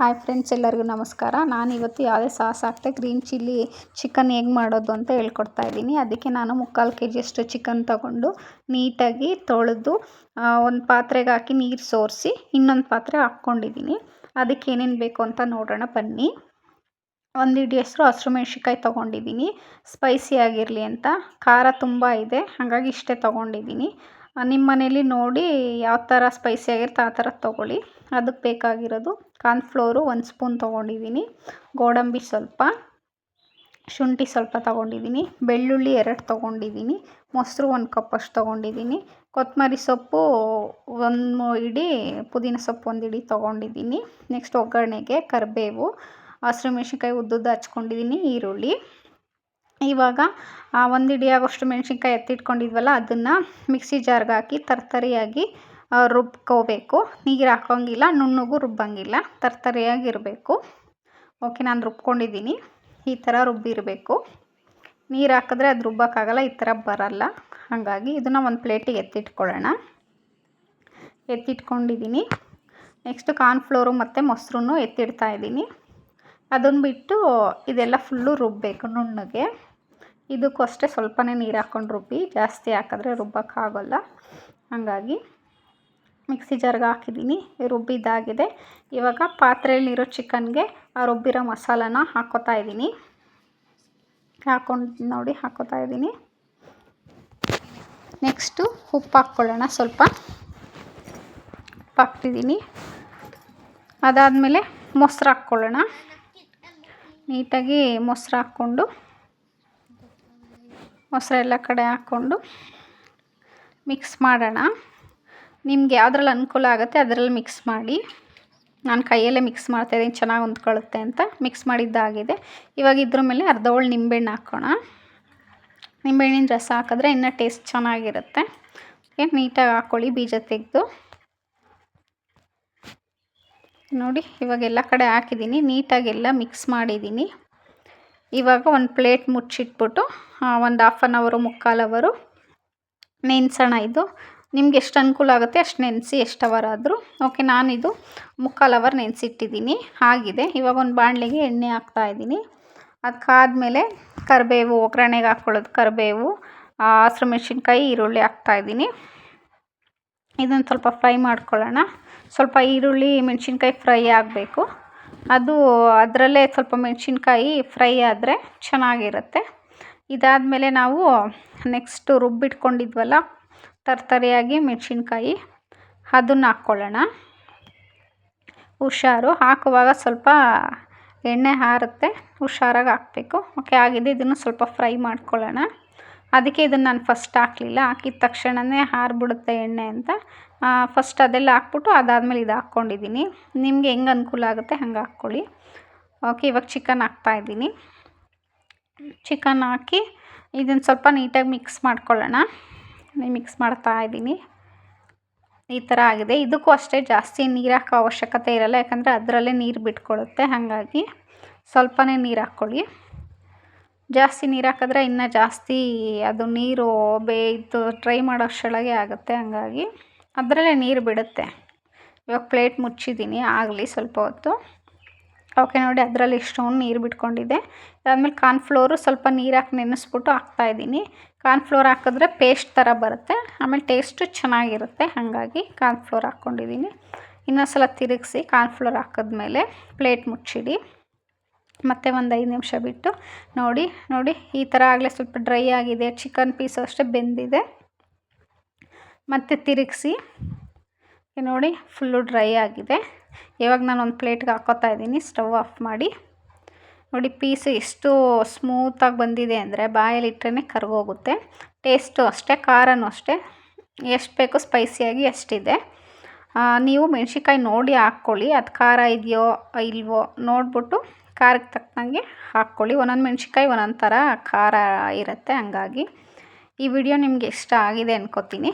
Hi friends ಎಲ್ಲರಿಗೂ ನಮಸ್ಕಾರ. ನಾನು ಇವತ್ತು ಯಾವುದೇ ಸಾಸ್ ಹಾಕ್ದೆ ಗ್ರೀನ್ ಚಿಲ್ಲಿ ಚಿಕನ್ ಹೇಗೆ ಮಾಡೋದು ಅಂತ ಹೇಳ್ಕೊಡ್ತಾ ಇದ್ದೀನಿ. ಅದಕ್ಕೆ ನಾನು ಮುಕ್ಕಾಲು ಕೆ ಜಿಯಷ್ಟು ಚಿಕನ್ ತಗೊಂಡು ನೀಟಾಗಿ ತೊಳೆದು ಒಂದು ಪಾತ್ರೆಗೆ ಹಾಕಿ ನೀರು ಸೋರಿಸಿ ಇನ್ನೊಂದು ಪಾತ್ರೆ ಹಾಕ್ಕೊಂಡಿದ್ದೀನಿ. ಅದಕ್ಕೆ ಏನೇನು ಬೇಕು ಅಂತ ನೋಡೋಣ, ಬನ್ನಿ. ಒಂದು ಇಡೀ ಹೆಸರು, ಹಸಿರು ತೊಗೊಂಡಿದ್ದೀನಿ. ಸ್ಪೈಸಿ ಆಗಿರಲಿ ಅಂತ. ಖಾರ ತುಂಬ ಇದೆ, ಹಾಗಾಗಿ ಇಷ್ಟೇ ತೊಗೊಂಡಿದ್ದೀನಿ. ನಿಮ್ಮ ಮನೇಲಿ ನೋಡಿ ಯಾವ ಥರ ಸ್ಪೈಸಿ ಆಗಿರುತ್ತೆ ಆ ಥರ ತೊಗೊಳ್ಳಿ. ಅದಕ್ಕೆ ಬೇಕಾಗಿರೋದು ಕಾರ್ನ್ಫ್ಲೋರು ಒಂದು ಸ್ಪೂನ್ ತೊಗೊಂಡಿದ್ದೀನಿ. ಗೋಡಂಬಿ ಸ್ವಲ್ಪ, ಶುಂಠಿ ಸ್ವಲ್ಪ ತೊಗೊಂಡಿದ್ದೀನಿ. ಬೆಳ್ಳುಳ್ಳಿ ಎರಡು ತೊಗೊಂಡಿದ್ದೀನಿ. ಮೊಸರು ಒಂದು ಕಪ್ಪಷ್ಟು ತೊಗೊಂಡಿದ್ದೀನಿ. ಕೊತ್ತಂಬರಿ ಸೊಪ್ಪು ಒಂದು ಇಡಿ ಪುದೀನ ಸೊಪ್ಪು ಒಂದು ಇಡಿ ತೊಗೊಂಡಿದ್ದೀನಿ. ನೆಕ್ಸ್ಟ್ ಒಗ್ಗರಣೆಗೆ ಕರಿಬೇವು, ಹಸಿರು ಮೆಣಸಿನ್ಕಾಯಿ ಉದ್ದುದ್ದು ಹಚ್ಕೊಂಡಿದ್ದೀನಿ, ಈರುಳ್ಳಿ. ಇವಾಗ ಒಂದು ಹಿಡಿಯಾಗೋಷ್ಟು ಮೆಣಸಿನ್ಕಾಯಿ ಎತ್ತಿಟ್ಕೊಂಡಿದ್ವಲ್ಲ, ಅದನ್ನು ಮಿಕ್ಸಿ ಜಾರ್ಗೆ ಹಾಕಿ ತರ್ತರಿಯಾಗಿ ರುಬ್ಕೋಬೇಕು. ನೀರು ಹಾಕೋಂಗಿಲ್ಲ ನುಣ್ಣಗೂ ರುಬ್ಬಂಗಿಲ್ಲ ತರ್ತರಿಯಾಗಿರಬೇಕು ಓಕೆ, ನಾನು ರುಬ್ಕೊಂಡಿದ್ದೀನಿ. ಈ ಥರ ರುಬ್ಬಿರಬೇಕು. ನೀರು ಹಾಕಿದ್ರೆ ಅದು ರುಬ್ಬೋಕ್ಕಾಗಲ್ಲ, ಈ ಥರ ಬರಲ್ಲ. ಹಾಗಾಗಿ ಇದನ್ನು ಒಂದು ಪ್ಲೇಟಿಗೆ ಎತ್ತಿಟ್ಕೊಳ್ಳೋಣ. ಎತ್ತಿಟ್ಕೊಂಡಿದ್ದೀನಿ. ನೆಕ್ಸ್ಟು ಕಾರ್ನ್ಫ್ಲೋರು ಮತ್ತು ಮೊಸರು ಎತ್ತಿಡ್ತಾ ಇದ್ದೀನಿ. ಅದನ್ನು ಬಿಟ್ಟು ಇದೆಲ್ಲ ಫುಲ್ಲು ರುಬ್ಬಬೇಕು ನುಣ್ಣಗೆ. ಇದಕ್ಕೂ ಅಷ್ಟೇ ಸ್ವಲ್ಪನೇ ನೀರು ಹಾಕ್ಕೊಂಡು ರುಬ್ಬಿ. ಜಾಸ್ತಿ ಹಾಕಿದ್ರೆ ರುಬ್ಬೋಕ್ಕಾಗಲ್ಲ ಹಾಗಾಗಿ ಮಿಕ್ಸಿ ಜಾರ್ಗೆ ಹಾಕಿದ್ದೀನಿ ರುಬ್ಬಿದ್ದಾಗಿದೆ. ಇವಾಗ ಪಾತ್ರೆಯಲ್ಲಿರೋ ಚಿಕನ್ಗೆ ಆ ರುಬ್ಬಿರೋ ಮಸಾಲಾನ ಹಾಕ್ಕೋತಾ ಇದ್ದೀನಿ ಹಾಕ್ಕೊಂಡು ನೋಡಿ ಹಾಕ್ಕೋತಾ ಇದ್ದೀನಿ ನೆಕ್ಸ್ಟು ಉಪ್ಪು ಹಾಕ್ಕೊಳ್ಳೋಣ ಸ್ವಲ್ಪ. ಉಪ್ಪು ಹಾಕ್ತಿದ್ದೀನಿ ಅದಾದಮೇಲೆ ಮೊಸರು ಹಾಕ್ಕೊಳ್ಳೋಣ. ನೀಟಾಗಿ ಮೊಸರು ಹಾಕ್ಕೊಂಡು ಮೊಸರು ಎಲ್ಲ ಕಡೆ ಹಾಕ್ಕೊಂಡು ಮಿಕ್ಸ್ ಮಾಡೋಣ. ನಿಮ್ಗೆ ಯಾವ್ದ್ರಲ್ಲಿ ಅನುಕೂಲ ಆಗುತ್ತೆ ಅದರಲ್ಲಿ ಮಿಕ್ಸ್ ಮಾಡಿ. ನಾನು ಕೈಯಲ್ಲೇ ಮಿಕ್ಸ್ ಮಾಡ್ತಾಯಿದ್ದೀನಿ ಚೆನ್ನಾಗಿ ಹೊಂದ್ಕೊಳ್ಳುತ್ತೆ ಅಂತ. ಮಿಕ್ಸ್ ಮಾಡಿದ್ದಾಗಿದೆ ಇವಾಗ ಇದ್ರ ಮೇಲೆ ಅರ್ಧ ಹೋಳು ನಿಂಬೆಹಣ್ಣು ಹಾಕೋಣ. ನಿಂಬೆಹಣ್ಣಿನ ರಸ ಹಾಕಿದ್ರೆ ಇನ್ನೂ ಟೇಸ್ಟ್ ಚೆನ್ನಾಗಿರುತ್ತೆ. ನೀಟಾಗಿ ಹಾಕ್ಕೊಳ್ಳಿ ಬೀಜ ತೆಗೆದು. ನೋಡಿ ಇವಾಗ ಎಲ್ಲ ಕಡೆ ಹಾಕಿದ್ದೀನಿ ನೀಟಾಗೆಲ್ಲ ಮಿಕ್ಸ್ ಮಾಡಿದ್ದೀನಿ. ಇವಾಗ ಒಂದು ಪ್ಲೇಟ್ ಮುಚ್ಚಿಟ್ಬಿಟ್ಟು ಒಂದು ಹಾಫ್ ಆನ್ ಅವರು ಮುಕ್ಕಾಲು ಅವರು ನೆನೆಸೋಣ ಇದು. ನಿಮ್ಗೆ ಎಷ್ಟು ಅನುಕೂಲ ಆಗುತ್ತೆ ಅಷ್ಟು ನೆನೆಸಿ, ಎಷ್ಟು ಅವರ್ ಆದರೂ. ಓಕೆ ನಾನಿದು ಮುಕ್ಕಾಲು ಅವರ್ ನೆನೆಸಿಟ್ಟಿದ್ದೀನಿ. ಆಗಿದೆ. ಇವಾಗ ಒಂದು ಬಾಣಲೆಗೆ ಎಣ್ಣೆ ಹಾಕ್ತಾಯಿದ್ದೀನಿ ಅದಕ್ಕಾದಮೇಲೆ ಕರಿಬೇವು, ಒಗ್ಗರಣೆಗೆ ಹಾಕ್ಕೊಳ್ಳೋದು ಕರಿಬೇವು ಹಸಿರು ಮೆಣಸಿನ್ಕಾಯಿ, ಈರುಳ್ಳಿ ಹಾಕ್ತಾಯಿದ್ದೀನಿ ಇದನ್ನು ಸ್ವಲ್ಪ ಫ್ರೈ ಮಾಡ್ಕೊಳ್ಳೋಣ. ಸ್ವಲ್ಪ ಈರುಳ್ಳಿ, ಮೆಣಸಿನ್ಕಾಯಿ ಫ್ರೈ ಆಗಬೇಕು. ಅದು ಅದರಲ್ಲೇ ಸ್ವಲ್ಪ ಮೆಣಸಿನ್ಕಾಯಿ ಫ್ರೈ ಆದರೆ ಚೆನ್ನಾಗಿರುತ್ತೆ. ಇದಾದಮೇಲೆ ನಾವು ನೆಕ್ಸ್ಟು ರುಬ್ಬಿಟ್ಕೊಂಡಿದ್ವಲ್ಲ, ತರ್ತರಿಯಾಗಿ ಮೆಣಸಿನ್ಕಾಯಿ, ಅದನ್ನ ಹಾಕ್ಕೊಳ್ಳೋಣ. ಹುಷಾರು, ಹಾಕುವಾಗ ಸ್ವಲ್ಪ ಎಣ್ಣೆ ಹಾರುತ್ತೆ, ಹುಷಾರಾಗಿ ಹಾಕಬೇಕು. ಓಕೆ ಆಗಿದೆ, ಇದನ್ನು ಸ್ವಲ್ಪ ಫ್ರೈ ಮಾಡ್ಕೊಳ್ಳೋಣ. ಅದಕ್ಕೆ ಇದನ್ನು ನಾನು ಫಸ್ಟ್ ಹಾಕಲಿಲ್ಲ. ಹಾಕಿದ ತಕ್ಷಣವೇ ಹಾರಿಬಿಡುತ್ತೆ ಎಣ್ಣೆ ಅಂತ. ಫಸ್ಟ್ ಅದೆಲ್ಲ ಹಾಕ್ಬಿಟ್ಟು ಅದಾದಮೇಲೆ ಇದು ಹಾಕ್ಕೊಂಡಿದ್ದೀನಿ. ನಿಮಗೆ ಹೆಂಗೆ ಅನುಕೂಲ ಆಗುತ್ತೆ ಹಂಗೆ ಹಾಕ್ಕೊಳ್ಳಿ. ಓಕೆ ಇವಾಗ ಚಿಕನ್ ಹಾಕ್ತಾಯಿದ್ದೀನಿ ಚಿಕನ್ ಹಾಕಿ ಇದನ್ನು ಸ್ವಲ್ಪ ನೀಟಾಗಿ ಮಿಕ್ಸ್ ಮಾಡ್ಕೊಳ್ಳೋಣ. ಮಿಕ್ಸ್ ಮಾಡ್ತಾ ಇದ್ದೀನಿ. ಈ ಥರ ಆಗಿದೆ. ಇದಕ್ಕೂ ಅಷ್ಟೇ ಜಾಸ್ತಿ ನೀರು ಹಾಕೋ ಅವಶ್ಯಕತೆ ಇರಲ್ಲ. ಯಾಕಂದರೆ ಅದರಲ್ಲೇ ನೀರು ಬಿಟ್ಕೊಳ್ಳುತ್ತೆ ಹಾಗಾಗಿ ಸ್ವಲ್ಪನೇ ನೀರು ಹಾಕ್ಕೊಳ್ಳಿ. ಜಾಸ್ತಿ ನೀರು ಹಾಕಿದ್ರೆ ಇನ್ನೂ ಜಾಸ್ತಿ ಅದು ನೀರು ಟ್ರೈ ಮಾಡೋ ಅಷ್ಟರೊಳಗೆ ಆಗುತ್ತೆ ಹಾಗಾಗಿ. ಅದರಲ್ಲೇ ನೀರು ಬಿಡುತ್ತೆ. ಇವಾಗ ಪ್ಲೇಟ್ ಮುಚ್ಚಿದ್ದೀನಿ, ಆಗಲಿ ಸ್ವಲ್ಪ ಹೊತ್ತು. ಓಕೆ ನೋಡಿ ಅದರಲ್ಲಿ ಇಷ್ಟೊಂದು ನೀರು ಬಿಟ್ಕೊಂಡಿದೆ. ಅದಾದಮೇಲೆ ಕಾರ್ನ್ಫ್ಲೋರು ಸ್ವಲ್ಪ ನೀರು ಹಾಕಿ ನೆನೆಸ್ಬಿಟ್ಟು ಹಾಕ್ತಾಯಿದ್ದೀನಿ ಕಾರ್ನ್ಫ್ಲೋರ್ ಹಾಕಿದ್ರೆ ಪೇಸ್ಟ್ ಥರ ಬರುತ್ತೆ. ಆಮೇಲೆ ಟೇಸ್ಟು ಚೆನ್ನಾಗಿರುತ್ತೆ, ಹಾಗಾಗಿ ಕಾರ್ನ್ಫ್ಲೋರ್ ಹಾಕ್ಕೊಂಡಿದ್ದೀನಿ ಇನ್ನೊಂದು ಸಲ ತಿರುಗಿಸಿ ಕಾರ್ನ್ಫ್ಲೋರ್ ಹಾಕಿದ್ಮೇಲೆ ಪ್ಲೇಟ್ ಮುಚ್ಚಿಡಿ. ಮತ್ತು ಒಂದು ಐದು ನಿಮಿಷ ಬಿಟ್ಟು ನೋಡಿ ನೋಡಿ, ಈ ಥರ ಆಗಲೇ ಸ್ವಲ್ಪ ಡ್ರೈ ಆಗಿದೆ, ಚಿಕನ್ ಪೀಸು ಅಷ್ಟೇ ಬೆಂದಿದೆ. ಮತ್ತು ತಿರುಗಿಸಿ ನೋಡಿ ಫುಲ್ಲು ಡ್ರೈ ಆಗಿದೆ. ಇವಾಗ ನಾನು ಒಂದು ಪ್ಲೇಟ್ಗೆ ಹಾಕೋತಾ ಇದ್ದೀನಿ, ಸ್ಟವ್ ಆಫ್ ಮಾಡಿ. ನೋಡಿ, ಪೀಸು ಎಷ್ಟು ಸ್ಮೂತಾಗಿ ಬಂದಿದೆ ಅಂದರೆ ಬಾಯಲ್ಲಿಟ್ಟರೆ ಕರ್ಗೋಗುತ್ತೆ. ಟೇಸ್ಟು ಅಷ್ಟೇ, ಖಾರನೂ ಅಷ್ಟೇ. ಎಷ್ಟು ಬೇಕು ಸ್ಪೈಸಿಯಾಗಿ ಎಷ್ಟಿದೆ. ನೀವು ಮೆಣ್ಸಿನ್ಕಾಯಿ ನೋಡಿ ಹಾಕ್ಕೊಳ್ಳಿ, ಅದು ಖಾರ ಇದೆಯೋ ಇಲ್ವೋ ನೋಡಿಬಿಟ್ಟು ಖಾರಕ್ಕೆ ತಕ್ಕಂಗೆ ಹಾಕ್ಕೊಳ್ಳಿ. ಒಂದೊಂದು ಮೆಣ್ಸಿನ್ಕಾಯಿ, ಒಂದೊಂದು ಥರ ಖಾರ ಇರುತ್ತೆ, ಹಂಗಾಗಿ. ಈ ವಿಡಿಯೋ ನಿಮಗೆ ಇಷ್ಟ ಆಗಿದೆ ಅನ್ಕೋತೀನಿ.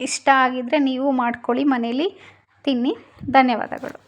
ಇಷ್ಟ ಆಗಿದ್ದರೆ ನೀವು ಮಾಡ್ಕೊಳ್ಳಿ, ಮನೇಲಿ ತಿನ್ನಿ. ಧನ್ಯವಾದಗಳು.